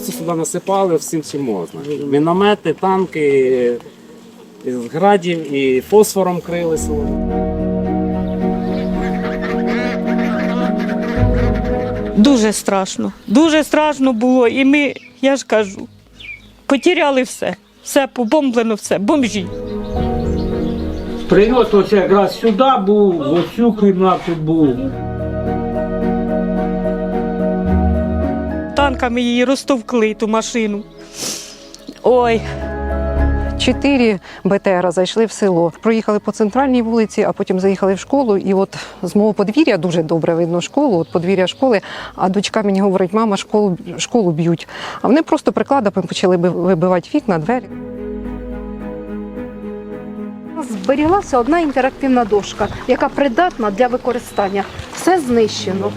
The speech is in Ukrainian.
сюди насипали всім чим можна. Міномети, танки, з градів і фосфором крили село. Дуже страшно. Дуже страшно було. І ми, я ж кажу, потеряли все. Все побомблено, все, бомжі. Прильот ось якраз сюди був, в оцю кімнату був. Танками її розтовкли, ту машину. Ой, Чотири БТРа зайшли в село. Проїхали по центральній вулиці, а потім заїхали в школу. І от з мого подвір'я дуже добре видно школу, от подвір'я школи. А дочка мені говорить, мама, школу, школу б'ють. А вони просто прикладами почали вибивати вікна, двері. Зберіглася одна інтерактивна дошка, яка придатна для використання. Все знищено.